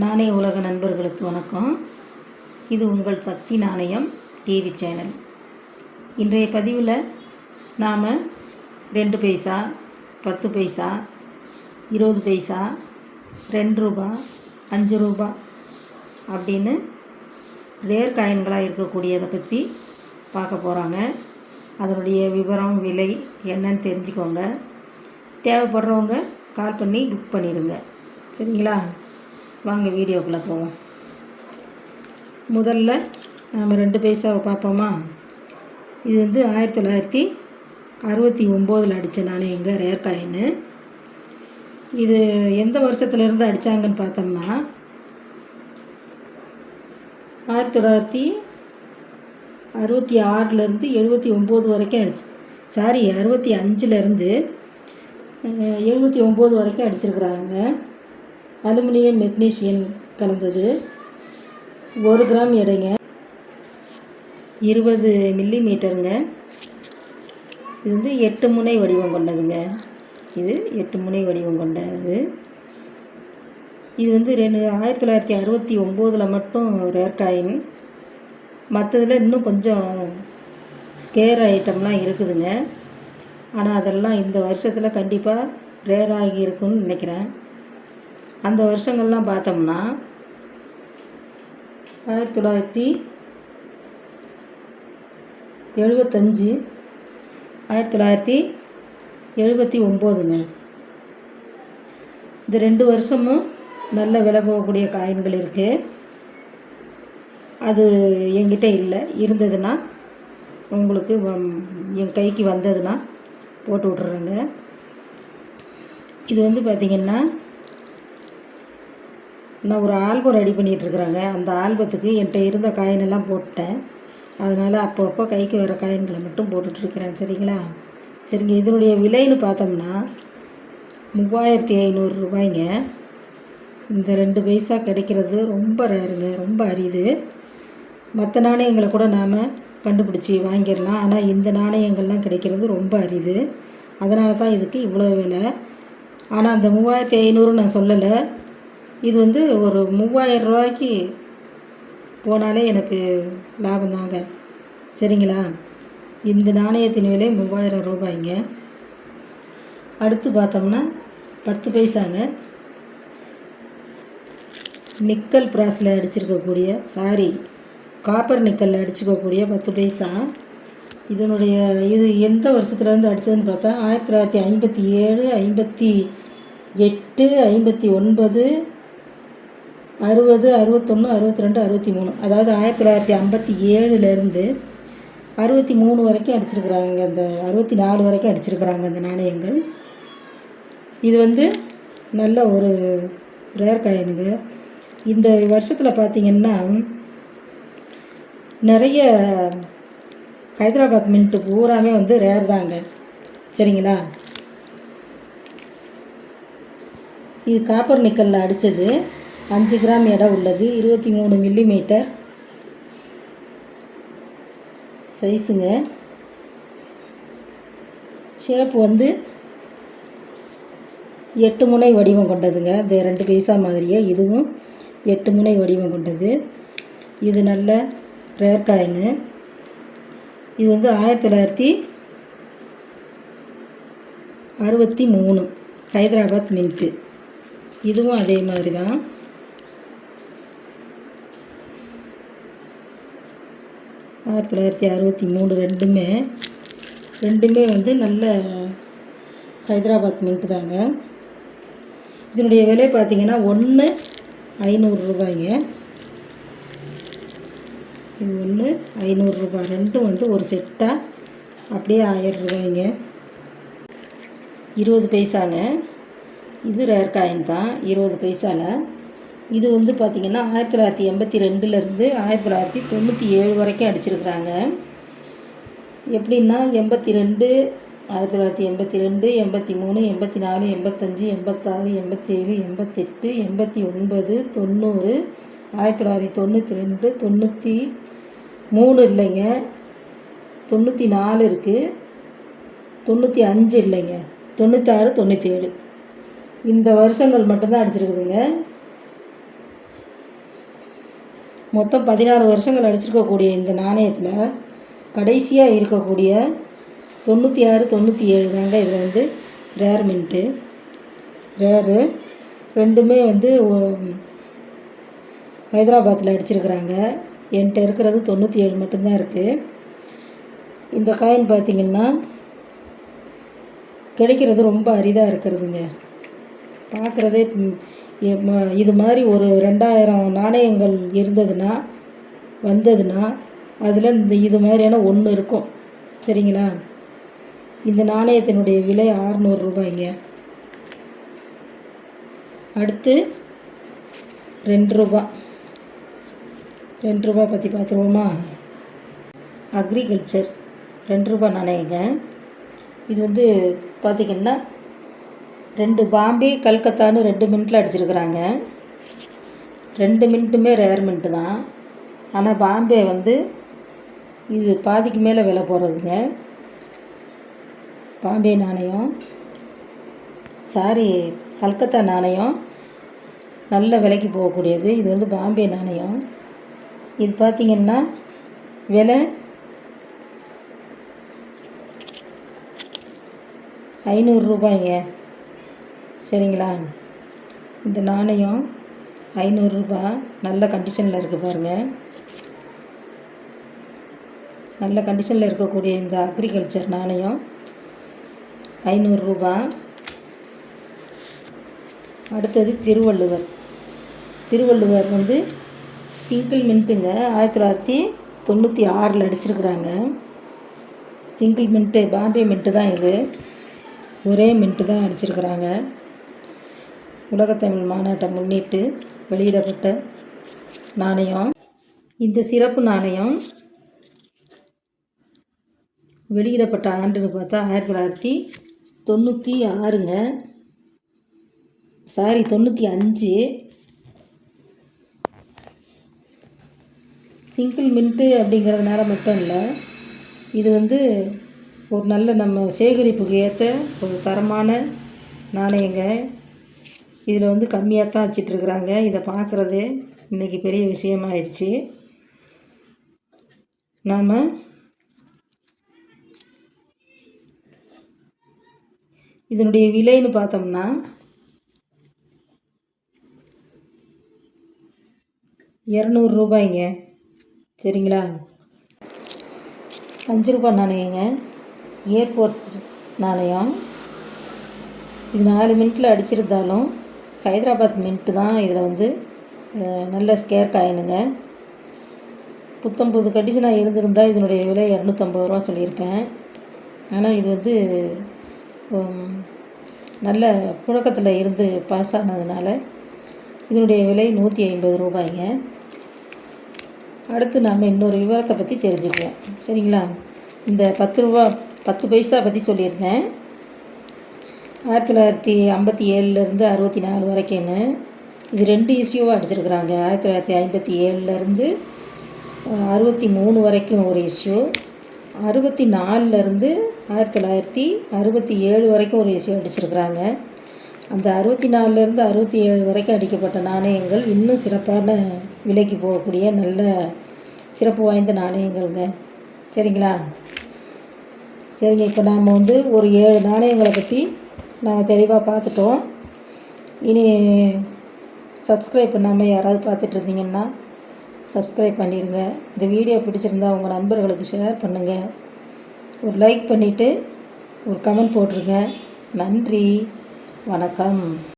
நாணய உலக நண்பர்களுக்கு வணக்கம். இது உங்கள் சக்தி நாணயம் டிவி சேனல். இன்றைய பதிவில் நாம் ரெண்டு பைசா பத்து பைசா இருபது பைசா ரெண்டு ரூபா அஞ்சு ரூபா அப்படின்னு ரேர் காயின்களாக இருக்கக்கூடியதை பற்றி பார்க்க போகிறாங்க அதனுடைய விவரம் விலை என்னன்னு தெரிஞ்சுக்கோங்க. தேவைப்படுறவங்க கால் பண்ணி புக் பண்ணிவிடுங்க சரிங்களா? வாங்க வீடியோக்குள்ளே போவோம். முதல்ல நாம் ரெண்டு பைசாவை பார்ப்போமா? இது வந்து ஆயிரத்தி தொள்ளாயிரத்தி அறுபத்தி ஒம்போதில் அடித்த நாணயங்க ரேர் காயின்னு. இது எந்த வருஷத்துலேருந்து அடித்தாங்கன்னு பார்த்தோம்னா ஆயிரத்தி தொள்ளாயிரத்தி அறுபத்தி ஆறுலேருந்து எழுபத்தி ஒம்பது வரைக்கும் அடிச்சு சாரி அறுபத்தி அஞ்சுலேருந்து எழுபத்தி ஒம்பது வரைக்கும் அடிச்சிருக்கிறாங்க. அலுமினியம் மெக்னீஷியம் கலந்தது. ஒரு கிராம் எடைங்க. இருபது மில்லி மீட்டருங்க இது வந்து எட்டு முனை வடிவம் கொண்டதுங்க. இது எட்டு முனை வடிவம் கொண்டது. இது வந்து ரெண்டு ஆயிரத்தி தொள்ளாயிரத்தி அறுபத்தி ஒம்போதில் மட்டும் ரேர் காயின் மற்றதில் இன்னும் கொஞ்சம் ஸ்கேர் ஐட்டம்லாம் இருக்குதுங்க. ஆனால் அதெல்லாம் இந்த வருஷத்தில் கண்டிப்பாக ரேர் ஆகி இருக்குன்னு நினைக்கிறேன். அந்த வருஷங்கள்லாம் பார்த்தோம்னா ஆயிரத்தி தொள்ளாயிரத்தி எழுபத்தஞ்சி ஆயிரத்தி தொள்ளாயிரத்தி எழுபத்தி ஒம்போதுங்க. இந்த ரெண்டு வருஷமும் நல்ல விலை போகக்கூடிய காயின்கள் இருக்குது அது என்கிட்ட இல்லை. இருந்ததுன்னா உங்களுக்கு வ- என் கைக்கு வந்ததுன்னா போட்டு விட்றேங்க இது வந்து பார்த்திங்கன்னா நான் ஒரு ஆல்பம் ரெடி பண்ணிகிட்ருக்குறேங்க. அந்த ஆல்பத்துக்கு என்கிட்ட இருந்த காயினெல்லாம் போட்டேன். அதனால் அப்பப்போ கைக்கு வர காயின்களை மட்டும் போட்டுட்ருக்கிறேன் சரிங்களா? சரிங்க இதனுடைய விலைன்னு பார்த்தோம்னா மூவாயிரத்தி ஐநூறு ரூபாய்ங்க. இந்த ரெண்டு பைசா கிடைக்கிறது ரொம்ப ரேருங்க ரொம்ப அரிது. மற்ற நாணயங்களை கூட நாம் கண்டுபிடிச்சி வாங்கிடலாம். ஆனால் இந்த நாணயங்கள்லாம் கிடைக்கிறது ரொம்ப அரிது. அதனால தான் இதுக்கு இவ்வளோ விலை. ஆனால் அந்த மூவாயிரத்தி ஐநூறு நான் சொல்லலை. இது வந்து ஒரு மூவாயிரம் ரூபாய்க்கு போனாலே எனக்கு லாபம் தாங்க. சரிங்களா? இந்த நாணயத்தின் விலை மூவாயிரம் ரூபாய்ங்க. அடுத்து பார்த்தோம்னா பத்து பைசாங்க. நிக்கல் பிராஸில் அடிச்சிருக்கக்கூடிய சாரி காப்பர் நிக்கலில் அடிச்சிருக்கக்கூடிய பத்து பைசா. இதனுடைய இது எந்த வருஷத்துலேருந்து அடித்ததுன்னு பார்த்தா ஆயிரத்தி தொள்ளாயிரத்தி ஐம்பத்தி ஏழு ஐம்பத்தி எட்டு ஐம்பத்தி ஒன்பது அறுபது அறுபத்தொன்று அறுபத்தி ரெண்டு அறுபத்தி மூணு அதாவது ஆயிரத்தி தொள்ளாயிரத்தி ஐம்பத்தி ஏழுலேருந்து அறுபத்தி மூணு வரைக்கும் அடிச்சிருக்கிறாங்க அந்த அறுபத்தி நாலு வரைக்கும் அடிச்சிருக்கிறாங்க அந்த நாணயங்கள். இது வந்து நல்ல ஒரு ரேர் காயினுங்க இந்த வருஷத்தில் பார்த்திங்கன்னா நிறைய ஹைதராபாத் மின்ட்டு பூராமே வந்து ரேர் தாங்க. சரிங்களா? இது காப்பர் நிக்கலில் அடித்தது அஞ்சு கிராம் எடை உள்ளது. இருபத்தி மூணு மில்லி மீட்டர் சைஸுங்க. ஷேப் வந்து எட்டு முனை வடிவம் கொண்டதுங்க. இந்த ரெண்டு பைசா மாதிரியே. இதுவும் எட்டு முனை வடிவம் கொண்டது. இது நல்ல ரேர் காயின்னு இது வந்து ஆயிரத்தி தொள்ளாயிரத்தி அறுபத்தி மூணு. ஹைதராபாத் மின்ட்டு. இதுவும் அதே மாதிரி தான் ஆயிரத்தி தொள்ளாயிரத்தி அறுபத்தி மூணு ரெண்டுமே ரெண்டுமே வந்து நல்ல ஹைதராபாத் மின்ட்டு தாங்க. இதனுடைய விலை பார்த்தீங்கன்னா ஒன்று ஐநூறு ரூபாய்ங்க. இது ஒன்று ஐநூறுரூபா ரெண்டும் வந்து ஒரு செட்டாக அப்படியே ஆயிரம் ரூபாய்ங்க. இருபது பைசாங்க. இது ரேர் காயின் தான். இருபது பைசாவில் இது வந்து பார்த்திங்கன்னா ஆயிரத்தி தொள்ளாயிரத்தி எண்பத்தி ரெண்டுலேருந்து ஆயிரத்தி தொள்ளாயிரத்தி தொண்ணூற்றி ஏழு வரைக்கும் அடிச்சிருக்கிறாங்க. எப்படின்னா எண்பத்தி ரெண்டு ஆயிரத்தி தொள்ளாயிரத்தி எண்பத்தி ரெண்டு எண்பத்தி மூணு எண்பத்தி நாலு எண்பத்தஞ்சு எண்பத்தாறு எண்பத்தேழு எண்பத்தெட்டு எண்பத்தி ஒன்பது தொண்ணூறு ஆயிரத்தி தொள்ளாயிரத்தி தொண்ணூற்றி ரெண்டு தொண்ணூற்றி மூணு இல்லைங்க. தொண்ணூற்றி நாலு இருக்குது தொண்ணூற்றி அஞ்சு இல்லைங்க. தொண்ணூற்றாறு தொண்ணூற்றி ஏழு. இந்த வருஷங்கள் மட்டும்தான் அடிச்சிருக்குதுங்க. மொத்தம் பதினாறு வருஷங்கள் அடிச்சிருக்கக்கூடிய இந்த நாணயத்தில் கடைசியாக இருக்கக்கூடிய தொண்ணூற்றி ஆறு தொண்ணூற்றி ஏழு தாங்க இதில் வந்து ரேர் மின்ட்டு ரேரு ரெண்டுமே வந்து ஹைதராபாத்தில் அடிச்சிருக்கிறாங்க. என்கிட்ட இருக்கிறது தொண்ணூற்றி ஏழு மட்டும்தான் இருக்குது இந்த காயின் பார்த்திங்கன்னா கிடைக்கிறது ரொம்ப அரிதாக இருக்கிறதுங்க. பார்க்குறதே இது மாதிரி ஒரு ரெண்டாயிரம் நாணயங்கள் இருந்ததுன்னா வந்ததுன்னா அதில் இந்த இது மாதிரியான ஒன்று இருக்கும். சரிங்களா? இந்த நாணயத்தினுடைய விலை ஆறுநூறு ரூபாய்ங்க. அடுத்து ரெண்டு ரூபா. ரெண்டு ரூபா பற்றி பார்த்துருவோமா? அக்ரிகல்ச்சர். ரெண்டு ரூபா நாணயங்க. இது வந்து பார்த்திங்கன்னா ரெண்டு பாம்பே கல்கத்தான்னு ரெண்டு மின்ட்டில் அடிச்சிருக்கிறாங்க. ரெண்டு மின்ட்டுமே ரேர் மின்ட்டு தான். ஆனால் பாம்பே வந்து இது பாதிக்கு மேலே விலை போகிறதுங்க பாம்பே நாணயம். சாரி கல்கத்தா நாணயம். நல்ல விலைக்கு போகக்கூடியது. இது வந்து பாம்பே நாணயம். இது பார்த்திங்கன்னா விலை ஐநூறு ரூபாய்ங்க. சரிங்களா? இந்த நாணயம் ஐநூறுரூபா நல்ல கண்டிஷனில் இருக்குது பாருங்கள் நல்ல கண்டிஷனில் இருக்கக்கூடிய இந்த அக்ரிகல்ச்சர் நாணயம் ஐநூறுரூபா அடுத்தது திருவள்ளுவர். திருவள்ளுவர் வந்து சிங்கிள் மின்ட்டுங்க ஆயிரத்தி தொள்ளாயிரத்தி தொண்ணூற்றி ஆறில் அடிச்சிருக்கிறாங்க. சிங்கிள் மின்ட்டு பாம்பே மின்ட்டு தான் இது. ஒரே மின்ட்டு தான் அடிச்சிருக்கிறாங்க. உலகத்தமிழ் மாநாட்டை முன்னிட்டு வெளியிடப்பட்ட நாணயம். இந்த சிறப்பு நாணயம் வெளியிடப்பட்ட ஆண்டுன்னு பார்த்தா ஆயிரத்தி தொள்ளாயிரத்தி தொண்ணூற்றி ஆறுங்க. சாரி தொண்ணூற்றி அஞ்சு. சிங்கிள் மின்ட்டு அப்படிங்கிறதுனால மட்டும் இல்லை இது வந்து ஒரு நல்ல நம்ம சேகரிப்புக்கு ஏற்ற ஒரு தரமான நாணயங்க. இதில் வந்து கம்மியாக தான் வச்சிட்ருக்குறாங்க. இதை பார்க்குறதே இன்றைக்கி பெரிய விஷயமாயிடுச்சு. நாம் இதனுடைய விலைன்னு பார்த்தோம்னா இரநூறு ரூபாய்ங்க. சரிங்களா? அஞ்சு ரூபாய் நாணயங்க. ஏர்ஃபோர்ஸ் நாணயம். இது நாலு மினிட்டில் அடிச்சிருந்தாலும் ஹைதராபாத் மின்ட்டு தான் இதில் வந்து நல்ல ஸ்கேர் காயினுங்க. புத்தம் புது நான் இருந்திருந்தால் இதனுடைய விலை இரநூத்தம்பது ரூபா சொல்லியிருப்பேன். ஆனால் இது வந்து நல்ல புழக்கத்தில் இருந்து பாஸ் ஆனதுனால இதனுடைய விலை நூற்றி ஐம்பது ரூபாய்ங்க. அடுத்து நாம் இன்னொரு விவரத்தை பற்றி தெரிஞ்சுக்குவோம். சரிங்களா? இந்த பத்து ரூபா பத்து பைசா பற்றி சொல்லியிருந்தேன். ஆயிரத்தி தொள்ளாயிரத்தி ஐம்பத்தி ஏழுலேருந்து அறுபத்தி நாலு வரைக்கும்னு இது ரெண்டு இஷ்யூவாக அடிச்சிருக்கிறாங்க. ஆயிரத்தி தொள்ளாயிரத்தி ஐம்பத்தி ஏழுலேருந்து அறுபத்தி மூணு வரைக்கும் ஒரு இஷ்யூ அறுபத்தி நாலுலேருந்து ஆயிரத்தி தொள்ளாயிரத்தி அறுபத்தி ஏழு வரைக்கும் ஒரு இஷ்யூ அடிச்சிருக்கிறாங்க. அந்த அறுபத்தி நாலுலேருந்து அறுபத்தி ஏழு வரைக்கும் அடிக்கப்பட்ட நாணயங்கள் இன்னும் சிறப்பான விலைக்கு போகக்கூடிய நல்ல சிறப்பு வாய்ந்த நாணயங்கள்ங்க. சரிங்களா? சரிங்க இப்போ நாம் வந்து ஒரு ஏழு நாணயங்களை பற்றி நாங்கள் தெளிவாக பார்த்துட்டோம். இனி சப்ஸ்கிரைப் பண்ணாமல் யாராவது பார்த்துட்டு இருந்தீங்கன்னா சப்ஸ்கிரைப் பண்ணிடுங்க இந்த வீடியோ பிடிச்சிருந்தா உங்கள் நண்பர்களுக்கு ஷேர் பண்ணுங்கள் ஒரு லைக் பண்ணிவிட்டு ஒரு கமெண்ட் போட்டுருங்க. நன்றி. வணக்கம்.